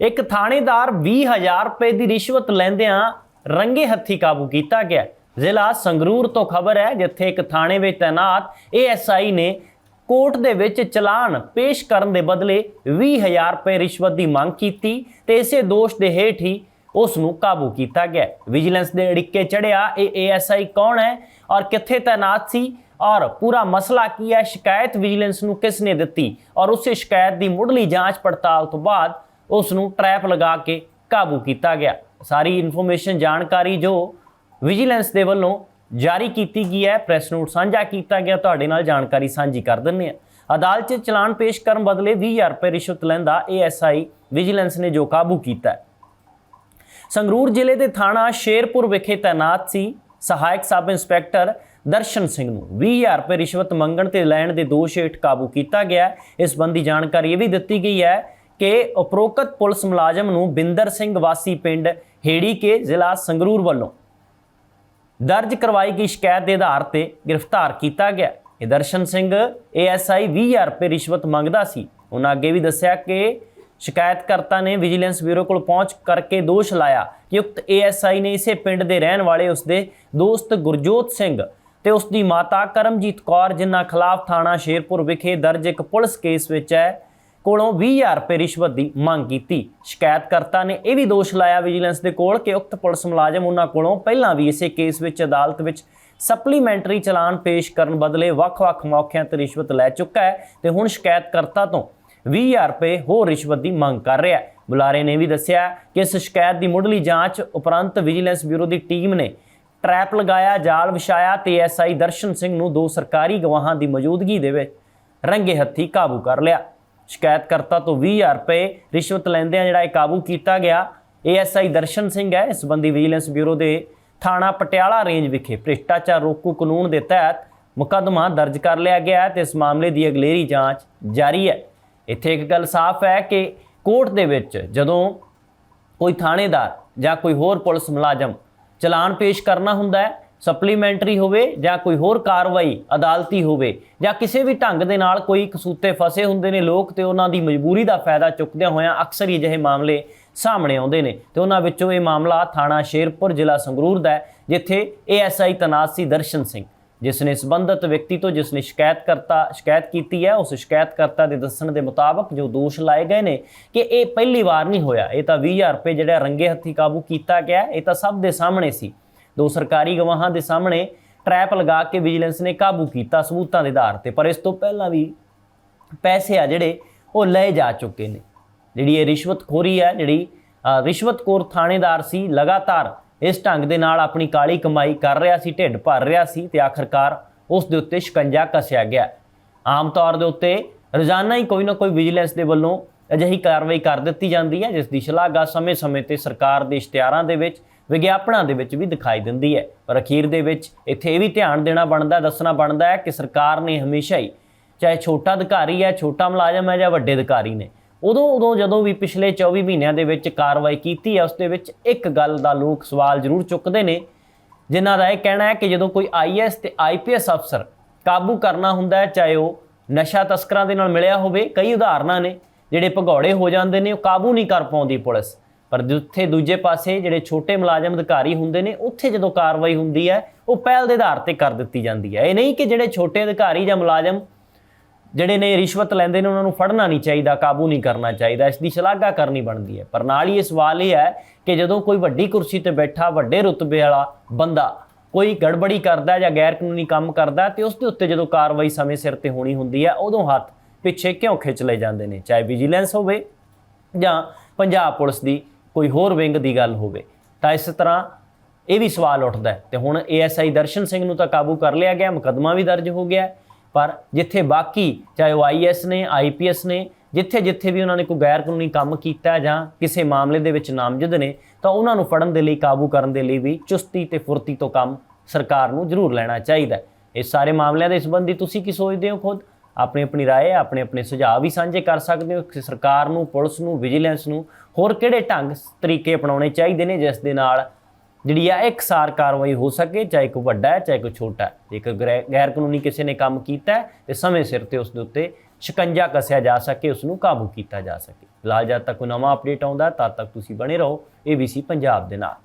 ਇੱਕ ਥਾਣੇਦਾਰ 20000 ਰੁਪਏ ਦੀ ਰਿਸ਼ਵਤ ਲੈਂਦਿਆਂ ਰੰਗੇ ਹੱਥੀ ਕਾਬੂ ਕੀਤਾ ਗਿਆ ਜ਼ਿਲ੍ਹਾ ਸੰਗਰੂਰ ਤੋਂ ਖਬਰ ਹੈ, ਜਿੱਥੇ ਇੱਕ ਥਾਣੇ ਵਿੱਚ ਤਾਇਨਾਤ ਏਐਸਆਈ ਨੇ ਕੋਰਟ ਦੇ ਵਿੱਚ ਚਲਾਨ ਪੇਸ਼ ਕਰਨ ਦੇ ਬਦਲੇ 20000 ਰੁਪਏ ਰਿਸ਼ਵਤ ਦੀ ਮੰਗ ਕੀਤੀ ਤੇ ਇਸੇ ਦੋਸ਼ ਦੇ ਹੇਠ ਹੀ ਉਸ ਨੂੰ ਕਾਬੂ ਕੀਤਾ ਗਿਆ ਵਿਜੀਲੈਂਸ ਦੇ ਅੜਿੱਕੇ ਚੜਿਆ ਇਹ ਏਐਸਆਈ ਕੌਣ ਹੈ ਔਰ ਕਿੱਥੇ ਤਾਇਨਾਤ ਸੀ ਔਰ ਪੂਰਾ ਮਸਲਾ ਕੀ ਹੈ, ਸ਼ਿਕਾਇਤ ਵਿਜੀਲੈਂਸ ਨੂੰ ਕਿਸ ਨੇ ਦਿੱਤੀ ਔਰ ਉਸੇ ਸ਼ਿਕਾਇਤ ਦੀ ਮੁੱਢਲੀ ਜਾਂਚ ਪੜਤਾਲ ਤੋਂ ਬਾਅਦ ਉਸ ਨੂੰ ਟਰੈਪ ਲਗਾ ਕੇ ਕਾਬੂ ਕੀਤਾ ਗਿਆ। ਸਾਰੀ ਇਨਫੋਰਮੇਸ਼ਨ ਜਾਣਕਾਰੀ ਜੋ ਵਿਜੀਲੈਂਸ ਦੇ ਵੱਲੋਂ ਜਾਰੀ ਕੀਤੀ ਗਈ ਹੈ ਪ੍ਰੈਸ ਨੋਟ ਸਾਂਝਾ ਕੀਤਾ ਗਿਆ, ਤੁਹਾਡੇ ਨਾਲ ਜਾਣਕਾਰੀ ਸਾਂਝੀ ਕਰ ਦਿੰਨੇ ਆ ਅਦਾਲਤ 'ਚ ਚਲਾਨ ਪੇਸ਼ ਕਰਨ ਬਦਲੇ 20000 ਰੁਪਏ ਰਿਸ਼ਵਤ ਲੈਂਦਾ ਏਐਸਆਈ ਵਿਜੀਲੈਂਸ ਨੇ ਜੋ ਕਾਬੂ ਕੀਤਾ ਸੰਗਰੂਰ ਜ਼ਿਲ੍ਹੇ ਦੇ ਥਾਣਾ ਸ਼ੇਰਪੁਰ ਵਿਖੇ ਤਾਇਨਾਤ ਸੀ ਸਹਾਇਕ ਸਬ ਇੰਸਪੈਕਟਰ ਦਰਸ਼ਨ ਸਿੰਘ ਨੂੰ। 20000 ਰੁਪਏ ਰਿਸ਼ਵਤ ਮੰਗਣ ਤੇ ਲੈਣ ਦੇ ਦੋਸ਼ ਹੇਠ ਕਾਬੂ ਕੀਤਾ ਗਿਆ। ਇਸ ਸੰਬੰਧੀ ਜਾਣਕਾਰੀ ਇਹ ਵੀ ਦਿੱਤੀ ਗਈ ਹੈ ਕਿ ਉਪਰੋਕਤ ਪੁਲਿਸ ਮੁਲਾਜ਼ਮ ਨੂੰ ਬਿੰਦਰ ਸਿੰਘ ਵਾਸੀ ਪਿੰਡ ਹੇੜੀ ਕੇ ਜ਼ਿਲ੍ਹਾ ਸੰਗਰੂਰ ਵੱਲੋਂ ਦਰਜ ਕਰਵਾਈ ਗਈ ਸ਼ਿਕਾਇਤ ਦੇ ਆਧਾਰ ਤੇ ਗ੍ਰਿਫਤਾਰ ਕੀਤਾ ਗਿਆ। ਇਹ ਦਰਸ਼ਨ ਸਿੰਘ ਏਐਸਆਈ 20000 ਰੁਪਏ ਰਿਸ਼ਵਤ ਮੰਗਦਾ ਸੀ। ਉਹਨਾਂ ਅੱਗੇ ਵੀ ਦੱਸਿਆ ਕਿ ਸ਼ਿਕਾਇਤਕਰਤਾ ਨੇ ਵਿਜੀਲੈਂਸ ਬਿਊਰੋ ਕੋਲ ਪਹੁੰਚ ਕਰਕੇ ਦੋਸ਼ ਲਾਇਆ। ਕਿ ਉਕਤ ਏਐਸਆਈ ਨੇ ਇਸੇ ਪਿੰਡ ਦੇ ਰਹਿਣ ਵਾਲੇ ਉਸਦੇ ਦੋਸਤ ਗੁਰਜੋਤ ਸਿੰਘ ਤੇ ਉਸ ਦੀ ਮਾਤਾ ਕਰਮਜੀਤ ਕੌਰ, ਜਿਨ੍ਹਾਂ ਖਿਲਾਫ ਥਾਣਾ ਸ਼ੇਰਪੁਰ ਵਿਖੇ ਦਰਜ ਇੱਕ ਪੁਲਿਸ ਕੇਸ ਵਿੱਚ ਹੈ। ਕੋਲੋਂ 20000 ਰੁਪਏ ਰਿਸ਼ਵਤ ਦੀ ਮੰਗ ਕੀਤੀ। ਸ਼ਿਕਾਇਤਕਰਤਾ ਨੇ ਇਹ ਵੀ ਦੋਸ਼ ਲਾਇਆ ਵਿਜੀਲੈਂਸ ਦੇ ਕੋਲ ਕਿ ਉਕਤ ਪੁਲਿਸ ਮੁਲਾਜ਼ਮ ਉਹਨਾਂ ਕੋਲੋਂ ਪਹਿਲਾਂ ਵੀ ਇਸੇ ਕੇਸ ਵਿੱਚ ਅਦਾਲਤ ਵਿੱਚ ਸਪਲੀਮੈਂਟਰੀ ਚਲਾਨ ਪੇਸ਼ ਕਰਨ ਬਦਲੇ ਵੱਖ-ਵੱਖ ਮੌਕਿਆਂ ਤੇ ਰਿਸ਼ਵਤ ਲੈ ਚੁੱਕਾ ਹੈ ਤੇ ਹੁਣ ਸ਼ਿਕਾਇਤਕਰਤਾ ਤੋਂ 20000 ਰੁਪਏ ਹੋਰ ਰਿਸ਼ਵਤ ਦੀ ਮੰਗ ਕਰ ਰਿਹਾ ਹੈ। ਬੁਲਾਰੇ ਨੇ ਵੀ ਦੱਸਿਆ ਕਿ ਇਸ ਸ਼ਿਕਾਇਤ ਦੀ ਮੁੱਢਲੀ ਜਾਂਚ ਉਪਰੰਤ ਵਿਜੀਲੈਂਸ ਬਿਊਰੋ ਦੀ ਟੀਮ ਨੇ ਟਰੈਪ ਲਗਾਇਆ, ਜਾਲ ਵਿਛਾਇਆ ਤੇ ਐਸਆਈ ਦਰਸ਼ਨ ਸਿੰਘ ਨੂੰ ਦੋ ਸਰਕਾਰੀ ਗਵਾਹਾਂ ਦੀ ਮੌਜੂਦਗੀ ਦੇ ਵਿੱਚ ਰੰਗੇ ਹੱਥੀ ਕਾਬੂ ਕਰ ਲਿਆ। ਸ਼ਿਕਾਇਤਕਰਤਾ ਤੋਂ 20000 ਰੁਪਏ ਰਿਸ਼ਵਤ ਲੈਂਦਿਆਂ ਜਿਹੜਾ ਇਹ ਕਾਬੂ ਕੀਤਾ ਗਿਆ ਏਐਸਆਈ ਦਰਸ਼ਨ ਸਿੰਘ ਹੈ, ਇਸ ਸੰਬੰਧੀ ਵਿਜੀਲੈਂਸ ਬਿਊਰੋ ਦੇ ਥਾਣਾ ਪਟਿਆਲਾ ਰੇਂਜ ਵਿਖੇ ਭ੍ਰਿਸ਼ਟਾਚਾਰ ਰੋਕੂ ਕਾਨੂੰਨ ਦੇ ਤਹਿਤ ਮੁਕੱਦਮਾ ਦਰਜ ਕਰ ਲਿਆ ਗਿਆ ਹੈ ਤੇ ਇਸ ਮਾਮਲੇ ਦੀ ਅਗਲੇਰੀ ਜਾਂਚ ਜਾਰੀ ਹੈ। ਇੱਥੇ ਇੱਕ ਗੱਲ ਸਾਫ਼ ਹੈ ਕਿ ਕੋਰਟ ਦੇ ਵਿੱਚ ਜਦੋਂ ਕੋਈ ਥਾਣੇਦਾਰ ਜਾਂ ਕੋਈ ਹੋਰ ਪੁਲਿਸ ਮੁਲਾਜ਼ਮ ਚਲਾਨ ਪੇਸ਼ ਕਰਨਾ ਹੁੰਦਾ ਹੈ ਸਪਲੀਮੈਂਟਰੀ ਹੋਵੇ ਜਾਂ ਕੋਈ ਹੋਰ ਕਾਰਵਾਈ, ਅਦਾਲਤੀ ਹੋਵੇ ਜਾਂ ਕਿਸੇ ਵੀ ਢੰਗ ਦੇ ਨਾਲ ਕੋਈ ਕਸੂਤੇ ਫਸੇ ਹੁੰਦੇ ਨੇ ਲੋਕ ਤੇ ਉਹਨਾਂ ਦੀ ਮਜਬੂਰੀ ਦਾ ਫਾਇਦਾ ਚੁੱਕਦਿਆਂ ਹੋਇਆਂ ਅਕਸਰ ਹੀ ਅਜਿਹੇ ਮਾਮਲੇ ਸਾਹਮਣੇ ਆਉਂਦੇ ਨੇ ਤੇ ਉਹਨਾਂ ਵਿੱਚੋਂ ਇਹ ਮਾਮਲਾ ਥਾਣਾ ਸ਼ੇਰਪੁਰ, ਜ਼ਿਲ੍ਹਾ ਸੰਗਰੂਰ ਦਾ ਹੈ, ਜਿੱਥੇ ਏਐਸਆਈ ਤਨਾਤ ਸੀ ਦਰਸ਼ਨ ਸਿੰਘ, ਜਿਸ ਨੇ ਸੰਬੰਧਿਤ ਵਿਅਕਤੀ ਤੋਂ ਜਿਸ ਨੇ ਸ਼ਿਕਾਇਤ ਕਰਤਾ ਸ਼ਿਕਾਇਤ ਕੀਤੀ ਹੈ, ਉਸ ਸ਼ਿਕਾਇਤਕਰਤਾ ਦੇ ਦੱਸਣ ਦੇ ਮੁਤਾਬਕ ਜੋ ਦੋਸ਼ ਲਾਏ ਗਏ ਨੇ ਕਿ ਇਹ ਪਹਿਲੀ ਵਾਰ ਨਹੀਂ ਹੋਇਆ। ਇਹ ਤਾਂ 20000 ਰੁਪਏ ਜਿਹੜਾ ਰੰਗੇ ਹੱਥੀ ਕਾਬੂ ਕੀਤਾ ਗਿਆ, ਇਹ ਤਾਂ ਸਭ ਦੇ ਸਾਹਮਣੇ ਸੀ। ਦੋ ਸਰਕਾਰੀ ਗਵਾਹਾਂ ਦੇ ਸਾਹਮਣੇ ਟਰੈਪ ਲਗਾ ਕੇ ਵਿਜੀਲੈਂਸ ਨੇ ਕਾਬੂ ਕੀਤਾ ਸਬੂਤਾਂ ਦੇ ਆਧਾਰ ਤੇ ਪਰ ਇਸ ਤੋਂ ਪਹਿਲਾਂ ਵੀ ਪੈਸੇ ਆ ਜਿਹੜੇ ਉਹ ਲਏ ਜਾ ਚੁੱਕੇ ਨੇ। ਜਿਹੜੀ ਇਹ ਰਿਸ਼ਵਤਖੋਰੀ ਹੈ ਜਿਹੜੀ ਅ, ਰਿਸ਼ਵਤਖੋਰ ਥਾਣੇਦਾਰ ਸੀ ਲਗਾਤਾਰ ਇਸ ਢੰਗ ਦੇ ਨਾਲ ਆਪਣੀ ਕਾਲੀ ਕਮਾਈ ਕਰ ਰਿਹਾ ਸੀ ਢਿੱਡ ਭਰ ਰਿਹਾ ਸੀ ਤੇ ਆਖਰਕਾਰ ਉਸ ਦੇ ਉੱਤੇ ਸ਼ਿਕੰਜਾ ਕੱਸਿਆ ਗਿਆ। ਆਮ ਤੌਰ ਦੇ ਉੱਤੇ ਰੋਜ਼ਾਨਾ ਹੀ ਕੋਈ ਨਾ ਕੋਈ ਵਿਜੀਲੈਂਸ ਦੇ ਵੱਲੋਂ ਅਜਿਹੀ ਕਾਰਵਾਈ ਕਰ ਦਿੱਤੀ ਜਾਂਦੀ ਹੈ, ਜਿਸ ਦੀ ਸ਼ਲਾਘਾ ਸਮੇਂ-ਸਮੇਂ ਤੇ ਸਰਕਾਰ ਦੇ ਇਸ਼ਤਿਹਾਰਾਂ ਦੇ ਵਿੱਚ, ਵਿਗਿਆਪਨਾਂ ਦੇ ਵਿੱਚ ਵੀ ਦਿਖਾਈ ਦਿੰਦੀ ਹੈ। ਪਰ ਅਖੀਰ ਦੇ ਵਿੱਚ ਇੱਥੇ ਇਹ ਵੀ ਧਿਆਨ ਦੇਣਾ ਬਣਦਾ, ਦੱਸਣਾ ਬਣਦਾ ਹੈ ਕਿ ਸਰਕਾਰ ਨੇ ਹਮੇਸ਼ਾ ਹੀ, ਚਾਹੇ ਛੋਟਾ ਅਧਿਕਾਰੀ ਹੈ, ਛੋਟਾ ਮੁਲਾਜ਼ਮ ਹੈ ਜਾਂ ਵੱਡੇ ਅਧਿਕਾਰੀ ਨੇ ਉਦੋਂ ਉਦੋਂ ਜਦੋਂ ਵੀ ਪਿਛਲੇ 24 ਮਹੀਨਿਆਂ ਦੇ ਵਿੱਚ ਕਾਰਵਾਈ ਕੀਤੀ ਹੈ, ਉਸ ਦੇ ਵਿੱਚ ਇੱਕ ਗੱਲ ਦਾ ਲੋਕ ਸਵਾਲ ਜ਼ਰੂਰ ਚੁੱਕਦੇ ਨੇ, ਜਿਨ੍ਹਾਂ ਦਾ ਇਹ ਕਹਿਣਾ ਹੈ ਕਿ ਜਦੋਂ ਕੋਈ ਆਈਐਸ ਤੇ ਆਈਪੀਐਸ ਅਫਸਰ ਕਾਬੂ ਕਰਨਾ ਹੁੰਦਾ ਹੈ, ਚਾਹੇ ਉਹ ਨਸ਼ਾ ਤਸਕਰਾਂ ਦੇ ਨਾਲ ਮਿਲਿਆ ਹੋਵੇ, ਕਈ ਉਦਾਹਰਨਾਂ ਨੇ ਜਿਹੜੇ ਭਗੌੜੇ ਹੋ ਜਾਂਦੇ ਨੇ, ਉਹ ਕਾਬੂ ਨਹੀਂ ਕਰ ਪਾਉਂਦੀ ਪੁਲਿਸ। ਪਰ ਜਿੱਥੇ ਦੂਜੇ ਪਾਸੇ ਜਿਹੜੇ ਛੋਟੇ ਮੁਲਾਜ਼ਮ ਅਧਿਕਾਰੀ ਹੁੰਦੇ ਨੇ, ਉੱਥੇ ਜਦੋਂ ਕਾਰਵਾਈ ਹੁੰਦੀ ਹੈ, ਉਹ ਪਹਿਲ ਦੇ ਆਧਾਰ ਤੇ ਕਰ ਦਿੱਤੀ ਜਾਂਦੀ ਹੈ। ਇਹ ਨਹੀਂ ਕਿ ਜਿਹੜੇ ਛੋਟੇ ਅਧਿਕਾਰੀ ਜਾਂ ਮੁਲਾਜ਼ਮ ਜਿਹੜੇ ਨੇ, ਰਿਸ਼ਵਤ ਲੈਂਦੇ ਨੇ, ਉਹਨਾਂ ਨੂੰ ਫੜਨਾ ਨਹੀਂ ਚਾਹੀਦਾ, ਕਾਬੂ ਨਹੀਂ ਕਰਨਾ ਚਾਹੀਦਾ, ਇਸ ਦੀ ਸ਼ਲਾਘਾ ਕਰਨੀ ਬਣਦੀ ਹੈ। ਪਰ ਨਾਲ ਹੀ ਇਹ ਸਵਾਲ ਇਹ ਹੈ ਕਿ ਜਦੋਂ ਕੋਈ ਵੱਡੀ ਕੁਰਸੀ ਤੇ ਬੈਠਾ, ਵੱਡੇ ਰੁਤਬੇ ਵਾਲਾ ਬੰਦਾ ਕੋਈ ਗੜਬੜੀ ਕਰਦਾ ਜਾਂ ਗੈਰ ਕਾਨੂੰਨੀ ਕੰਮ ਕਰਦਾ, ਤੇ ਉਸ ਦੇ ਉੱਤੇ ਜਦੋਂ ਕਾਰਵਾਈ ਸਮੇਂ ਸਿਰ ਤੇ ਹੋਣੀ ਹੁੰਦੀ ਹੈ, ਉਦੋਂ ਹੱਥ ਪਿੱਛੇ ਕਿਉਂ ਖਿੱਚ ਲਏ ਜਾਂਦੇ ਨੇ? ਚਾਹੇ ਵਿਜੀਲੈਂਸ ਹੋਵੇ ਜਾਂ ਪੰਜਾਬ ਪੁਲਿਸ ਦੀ ਕੋਈ ਹੋਰ ਵਿੰਗ ਦੀ ਗੱਲ ਹੋਵੇ। ਤਾਂ ਇਸ ਤਰ੍ਹਾਂ ਇਹ ਵੀ ਸਵਾਲ ਉੱਠਦਾ ਹੈ। ਤੇ ਹੁਣ ਏਐਸਆਈ ਦਰਸ਼ਨ ਸਿੰਘ ਨੂੰ ਤਾਂ ਕਾਬੂ ਕਰ ਲਿਆ ਗਿਆ, ਮੁਕੱਦਮਾ ਵੀ ਦਰਜ ਹੋ ਗਿਆ ਪਰ ਜਿੱਥੇ ਬਾਕੀ, ਚਾਹੇ ਉਹ ਆਈਐਸ ਨੇ ਆਈਪੀਐਸ ਨੇ, ਜਿੱਥੇ ਜਿੱਥੇ ਵੀ ਉਹਨਾਂ ਨੇ ਕੋਈ ਗੈਰ ਕਾਨੂੰਨੀ ਕੰਮ ਕੀਤਾ ਜਾਂ ਕਿਸੇ ਮਾਮਲੇ ਦੇ ਵਿੱਚ ਨਾਮਜ਼ਦ ਨੇ, ਤਾਂ ਉਹਨਾਂ ਨੂੰ ਫੜਨ ਦੇ ਲਈ, ਕਾਬੂ ਕਰਨ ਦੇ ਲਈ ਵੀ ਚੁਸਤੀ ਤੇ ਫੁਰਤੀ ਤੋਂ ਕੰਮ ਸਰਕਾਰ ਨੂੰ ਜ਼ਰੂਰ ਲੈਣਾ ਚਾਹੀਦਾ ਇਹ ਸਾਰੇ ਮਾਮਲਿਆਂ ਦੇ ਸੰਬੰਧੀ ਤੁਸੀਂ ਕੀ ਸੋਚਦੇ ਹੋ ਖੁਦ? ਆਪਣੀ ਆਪਣੀ رائے ਆਪਣੇ ਆਪਣੇ ਸੁਝਾਅ ਵੀ ਸਾਂਝੇ ਕਰ ਸਕਦੇ ਹੋ ਕਿ ਸਰਕਾਰ ਨੂੰ ਪੁਲਿਸ ਨੂੰ ਵਿਜੀਲੈਂਸ ਨੂੰ ਹੋਰ ਕਿਹੜੇ ਢੰਗ ਤਰੀਕੇ ਅਪਣਾਉਣੇ ਚਾਹੀਦੇ ਨੇ ਜਿਸ ਦੇ ਨਾਲ ਜਿਹੜੀ ਆ ਇੱਕਸਾਰ ਕਾਰਵਾਈ ਹੋ ਸਕੇ ਚਾਹੇ ਕੋਈ ਵੱਡਾ ਹੈ ਚਾਹੇ ਕੋਈ ਛੋਟਾ ਹੈ ਜੇਕਰ ਗੈਰ ਗੈਰ ਕਾਨੂੰਨੀ ਕਿਸੇ ਨੇ ਕੰਮ ਕੀਤਾ ਹੈ ਤੇ ਸਮੇਂ ਸਿਰ ਤੇ ਉਸ ਦੇ ਉੱਤੇ ਸ਼ਿਕੰਜਾ ਕੱਸਿਆ ਜਾ ਸਕੇ ਉਸ ਨੂੰ ਕਾਬੂ ਕੀਤਾ ਜਾ ਸਕੇ ਫਿਲਹਾਲ ਜਦ ਤੱਕ ਕੋਈ ਨਵਾਂ ਅਪਡੇਟ ਆਉਂਦਾ ਤਦ ਤੱਕ ਤੁਸੀਂ ਬਣੇ ਰਹੋ ABC ਪੰਜਾਬ ਦੇ ਨਾਲ